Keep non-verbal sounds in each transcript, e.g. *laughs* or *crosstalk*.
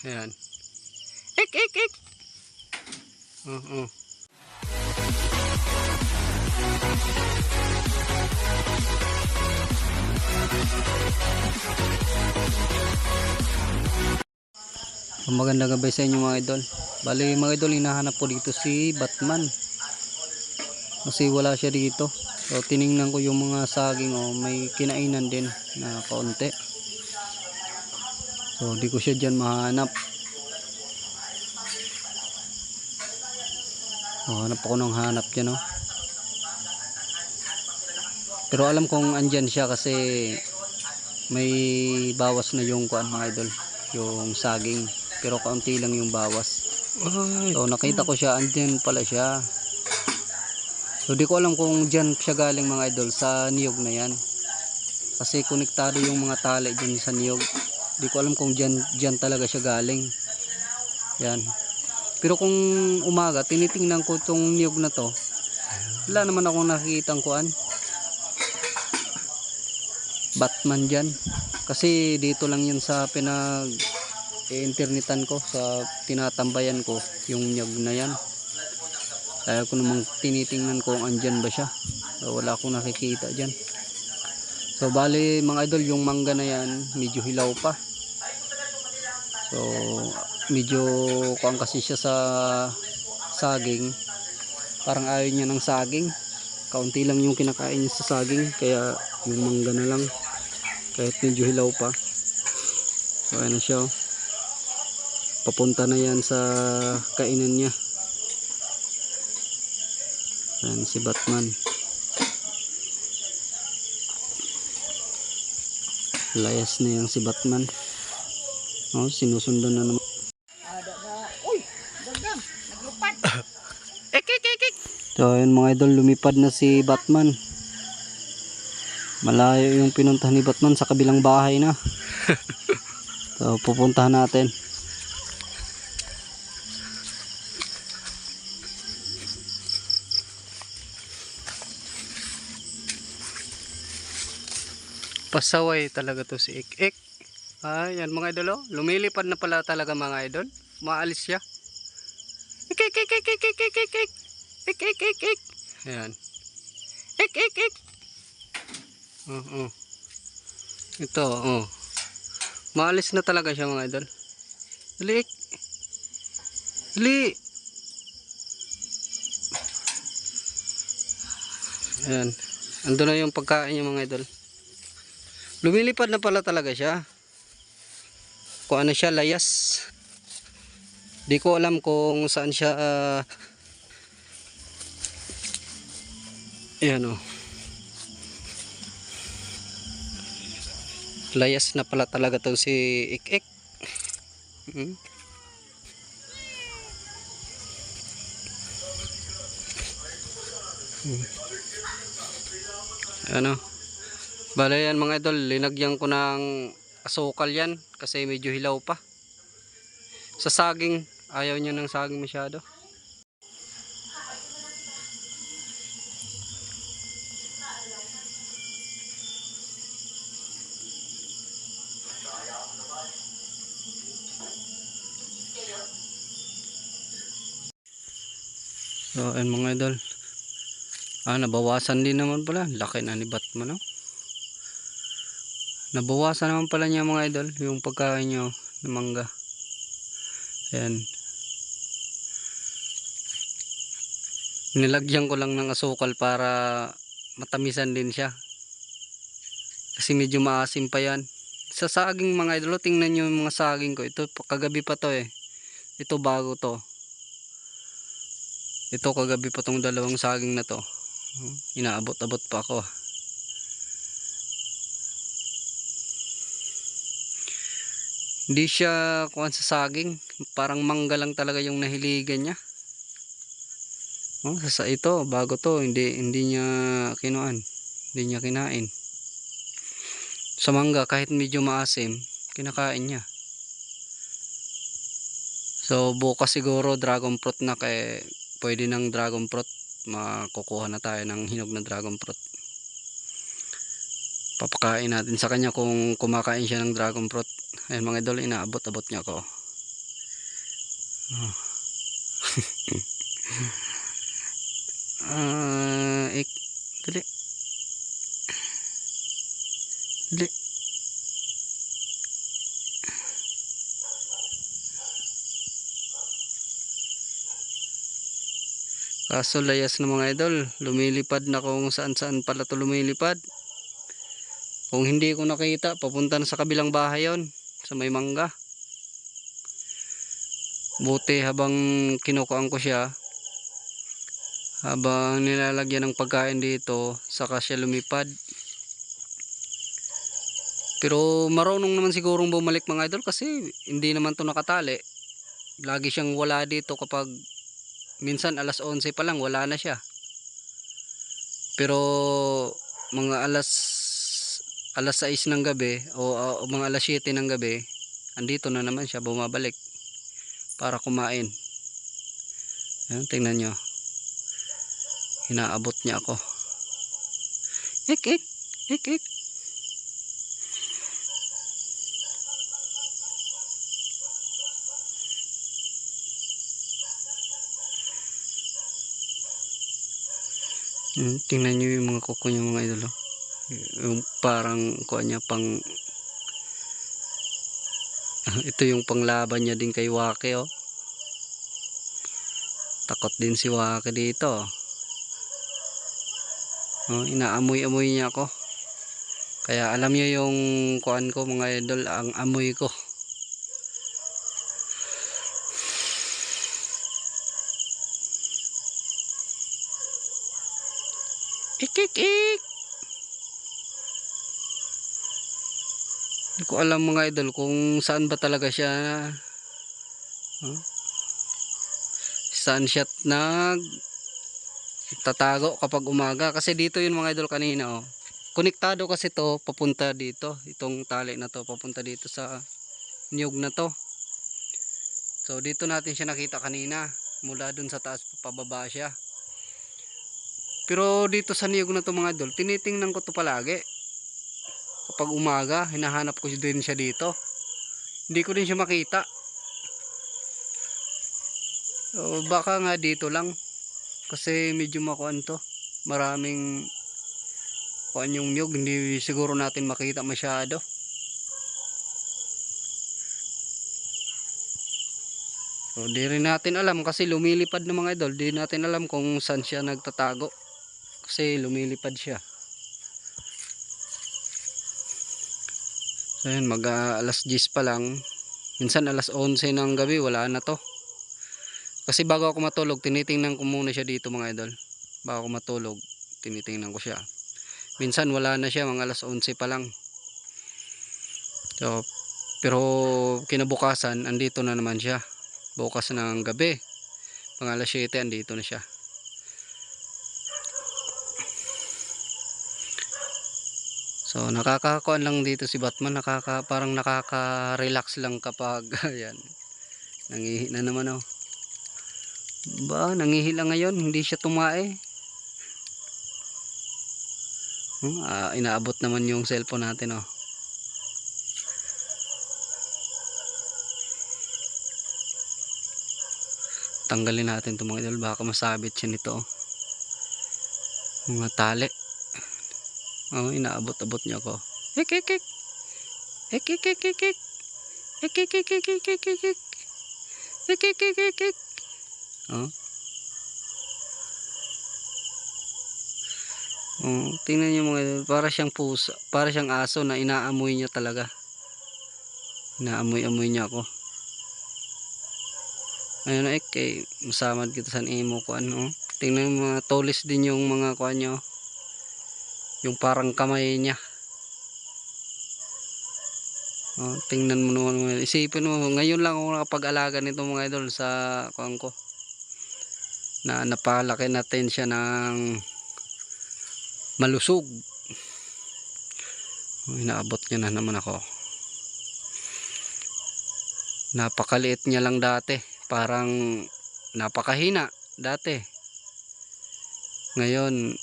Ayan. Ik, ik, ik. Oh, oh. So, magandang gabi sa inyo mga idol. Bali mga idol, hinahanap ko dito si Batman. Kasi wala siya dito. So tiningnan ko yung mga saging oh, may kinainan din na kaunti. So di ko siya dyan mahanap. Oh, hanap ako ng hanap dyan oh. Pero alam kong andyan siya kasi may bawas na yung kuan mga idol. Yung saging. Pero kaunti lang yung bawas. So nakita ko siya, andyan pala siya. So di ko alam kung dyan siya galing mga idol sa niyog na yan. Kasi konektado yung mga tali dyan sa niyog. Di ko alam kung dyan, dyan talaga siya galing. Yan. Pero kung umaga, tinitingnan ko itong niyog na to. Wala naman akong nakikita kuan. Batman dyan. Kasi dito lang yun sa pinag internetan ko sa tinatambayan ko yung niyog na yan kaya ko namang tinitingnan kung andyan ba siya so, wala akong nakikita dyan so bali mga idol yung mangga na yan medyo hilaw pa so medyo kuang kasi siya sa saging parang ayaw niya ng saging kaunti lang yung kinakain niya sa saging kaya yung mangga na lang kahit medyo hilaw pa so ayan na siya oh. papunta na yan sa kainan niya Ayan si Batman. Layas na yan si Batman. Oh, sinusundan na naman. Ada na. Uy! Dagang! Naglupad! Ek, *coughs* ek, ek, ek. So, ayun mga idol, lumipad na si Batman. Malayo yung pinuntahan ni Batman sa kabilang bahay na. *laughs* so, pupuntahan natin. Pasaway talaga to si Ik Ik. Ayan mga idol oh. Lumilipad na pala talaga mga idol. Maalis siya. Ik ik ik ik ik ik ik ik ik. Ik ik ik ik. Ayan. Ik ik ik. Oh, oh. Ito oh. Maalis na talaga siya mga idol. Dali. Dali. Ayan. Ando na yung pagkain niya mga idol. Lumilipad na pala talaga siya. Kung ano siya, layas. Di ko alam kung saan siya ah, Ayan o. Layas na pala talaga to si Ik-Ik. Hmm. Hmm. Ano? Bale yan mga idol, linagyan ko ng asukal yan kasi medyo hilaw pa. Sa saging, ayaw niya ng saging masyado. So, ayun mga idol. Ah, nabawasan din naman pala. Laki na ni Batman, no? Nabawasan naman pala niya mga idol yung pagkain niyo ng mangga. Ayan. Nilagyan ko lang ng asukal para matamisan din siya. Kasi medyo maasim pa yan. Sa saging mga idol, tingnan nyo yung mga saging ko. Ito kagabi pa to eh. Ito bago to. Ito kagabi pa tong dalawang saging na to. Inaabot-abot pa ako. Hindi siya kuhan sa saging. Parang mangga lang talaga yung nahiligan niya. Oh, sa ito, bago to, hindi hindi niya kinuan. Hindi niya kinain. Sa mangga kahit medyo maasim, kinakain niya. So bukas siguro dragon fruit na kay pwede ng dragon fruit makukuha na tayo ng hinog na dragon fruit. Papakain natin sa kanya kung kumakain siya ng dragon fruit. Ayun mga idol, inaabot-abot niya ako. *laughs* Ah, ik, dali. Dali. Kaso layas na mga idol, lumilipad na kung saan saan pala to lumilipad. Kung hindi ko nakita, papunta na sa kabilang bahay yon sa may mangga. Buti habang kinukuhaan ko siya, habang nilalagyan ng pagkain dito, saka siya lumipad. Pero marunong naman sigurong bumalik mga idol kasi hindi naman to nakatali. Lagi siyang wala dito kapag minsan alas 11 pa lang wala na siya. Pero mga alas alas 6 ng gabi o, o mga alas 7 ng gabi, andito na naman siya bumabalik para kumain. Ayan, tingnan nyo. Hinaabot niya ako. Ik, ik, ik, ik. Hmm, tingnan nyo yung mga kuko niya mga idolo. Yung parang kuha niya pang *laughs* ito yung panglaban niya din kay Wake oh. Takot din si Wake dito. Oh, inaamoy-amoy niya ako. Kaya alam niyo yung kuan ko mga idol, ang amoy ko. Ik ik ik. Hindi ko alam mga idol kung saan ba talaga siya. Huh? Saan siya nag tatago kapag umaga kasi dito yun mga idol kanina oh. Konektado kasi to papunta dito. Itong tali na to papunta dito sa niyog na to. So dito natin siya nakita kanina. Mula dun sa taas pababa siya. Pero dito sa niyog na to mga idol, tinitingnan ko to palagi. Kapag umaga, hinahanap ko din siya dito. Hindi ko din siya makita. So, baka nga dito lang. Kasi medyo makuan to. Maraming kuan yung niyog. Hindi siguro natin makita masyado. So, di rin natin alam kasi lumilipad na mga idol. Di natin alam kung saan siya nagtatago. Kasi lumilipad siya. So yun, mag ah, alas 10 pa lang. Minsan alas 11 ng gabi, wala na to. Kasi bago ako matulog, tinitingnan ko muna siya dito mga idol. Bago ako matulog, tinitingnan ko siya. Minsan wala na siya, mga alas 11 pa lang. So, pero kinabukasan, andito na naman siya. Bukas ng gabi. Mga alas 7, andito na siya. So nakakakuan lang dito si Batman, nakaka parang nakaka-relax lang kapag *laughs* ayan. Nangihi na naman oh. Ba, nangihi lang ngayon, hindi siya tumae. Hmm, ah, inaabot naman yung cellphone natin oh. Tanggalin natin 'tong mga idol, baka masabit siya nito. oh. Mga tali. Oh, inaabot-abot niya ako. Ik ik ik. Ik ik ik ik ik. Ik ik ik ik ik ik ik ik. Ik ik ik ik ik. Oh. Oh, tingnan niyo mga idol, para siyang pusa, para siyang aso na inaamoy niya talaga. Inaamoy-amoy niya ako. Ayun na, eh, masamad kita sa imo ko ano. Tingnan mo mga tolis din yung mga kuan niyo yung parang kamay niya. Oh, tingnan mo naman isipin mo ngayon lang ako nakapag-alaga nito mga idol sa kuan ko na napalaki natin siya ng malusog. Inaabot niya na naman ako. Napakaliit niya lang dati. Parang napakahina dati. Ngayon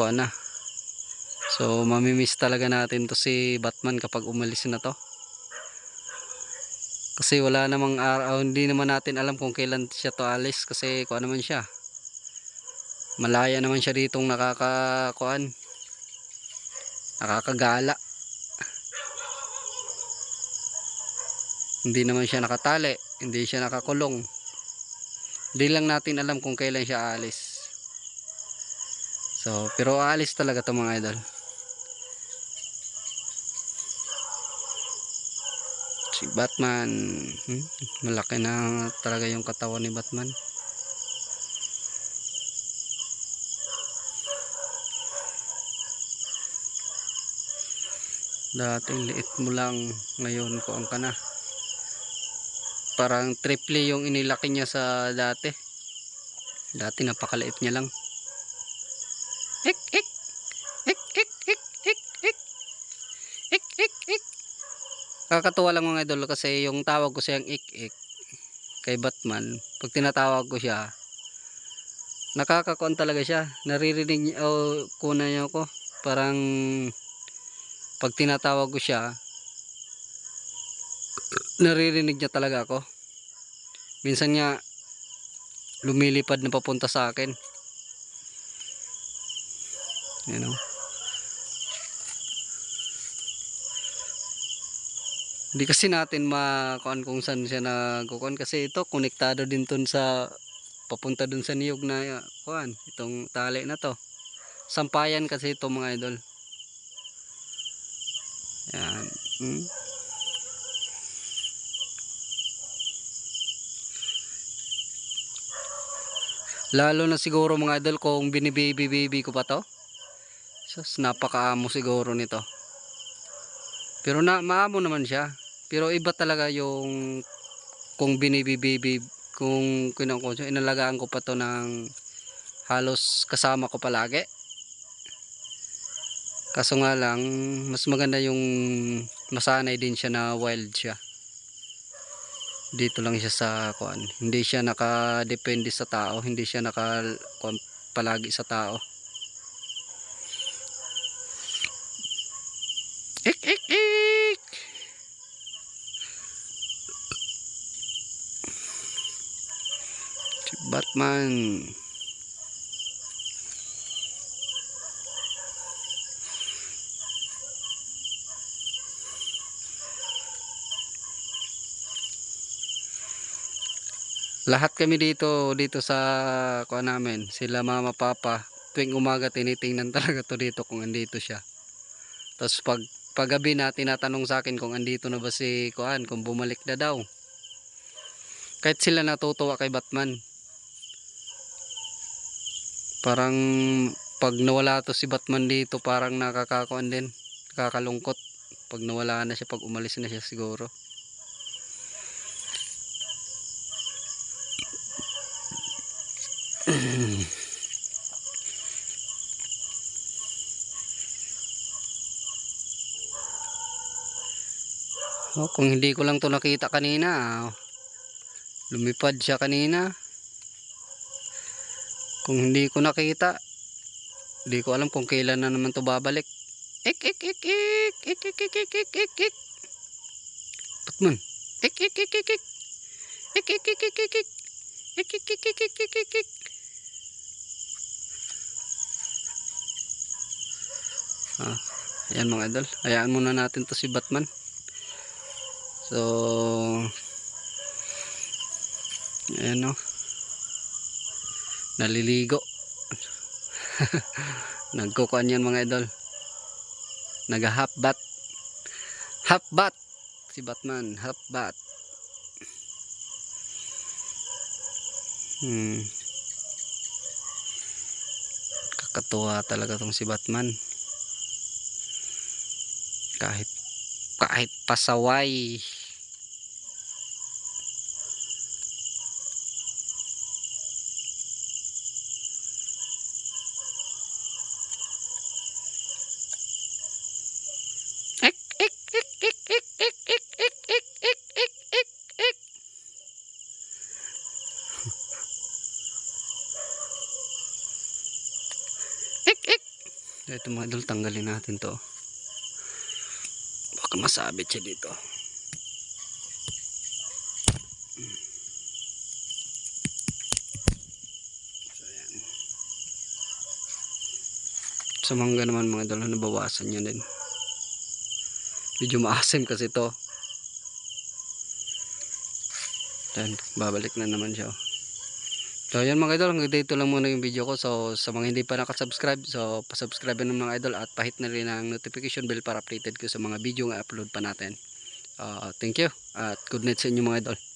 kuha na so mamimiss talaga natin to si Batman kapag umalis na to Kasi wala namang araw, hindi naman natin alam kung kailan siya to alis kasi kuan naman siya. Malaya naman siya ditong nakakakuan. Nakakagala. Hindi naman siya nakatali, hindi siya nakakulong. Hindi lang natin alam kung kailan siya alis. So, pero aalis talaga to mga idol. Si Batman, hmm? malaki na talaga yung katawan ni Batman. Dating liit mo lang, ngayon ko ang kana. Parang triple yung inilaki niya sa dati. Dati napakaliit niya lang. Ik, ik. Ik, ik, ik, ik, ik. Ik, ik, ik. Kakatuwa lang mga idol kasi yung tawag ko siyang ik, ik. Kay Batman. Pag tinatawag ko siya, nakakakuan talaga siya. Naririnig niya, o kuna niya ako. Parang, pag tinatawag ko siya, naririnig niya talaga ako. Minsan niya, lumilipad na papunta sa akin. You know? Hindi kasi natin makuan kung saan siya nagkukuan kasi ito konektado din tun sa papunta dun sa niyog na kuan itong tali na to. Sampayan kasi ito mga idol. Yan. Hmm? Lalo na siguro mga idol kung binibaby-baby ko pa to. Sus, napakaamo siguro nito. Pero na maamo naman siya. Pero iba talaga yung kung binibibibi kung kinako inalagaan ko pa to ng halos kasama ko palagi. Kaso nga lang mas maganda yung masanay din siya na wild siya. Dito lang siya sa kuan. Hindi siya nakadepende sa tao, hindi siya naka kuan, palagi sa tao. Ik ik. Batman. Lahat kami dito dito sa kuan namin, sila mama papa, tuwing umaga tinitingnan *laughs* talaga to dito kung andito siya. Tapos pag paggabi na tinatanong sa akin kung andito na ba si kuan, kung bumalik na daw. Kahit sila natutuwa kay Batman. Parang pag nawala to si Batman dito, parang nakakakuan din, nakakalungkot. Pag nawala na siya, pag umalis na siya siguro. *clears throat* Oh, kung hindi ko lang to nakita kanina, oh. lumipad siya kanina. Kung hindi ko nakita, hindi ko alam kung kailan na naman to babalik. Ik, ik, ik, ik, ik, ik, ik, ik, ik, ik, ik. Batman. Ik, ik, ik, ik, ik. Ik, ik, ik, ik, ik, ik. Ik, ik, ik, ik, ik, ik, ik. Ah, ayan mga idol. Hayaan muna natin to si Batman. So, ayan o. Naliligo. *laughs* Nagkukuan yan mga idol. Naga-half bat. Half bat. Si Batman, half bat. Hmm. Kakatuwa talaga tong si Batman. Kahit kahit pasaway. ito mga idol tanggalin natin to. Baka masabit siya dito. So yan sa mangga naman mga idol nabawasan niya din. Medyo maasim kasi to. Yan babalik na naman siya oh. So yan mga idol, hanggang dito lang muna yung video ko. So sa mga hindi pa nakasubscribe, so pasubscribe na mga idol at pahit na rin ang notification bell para updated ko sa mga video nga upload pa natin. Uh, thank you at good night sa inyo mga idol.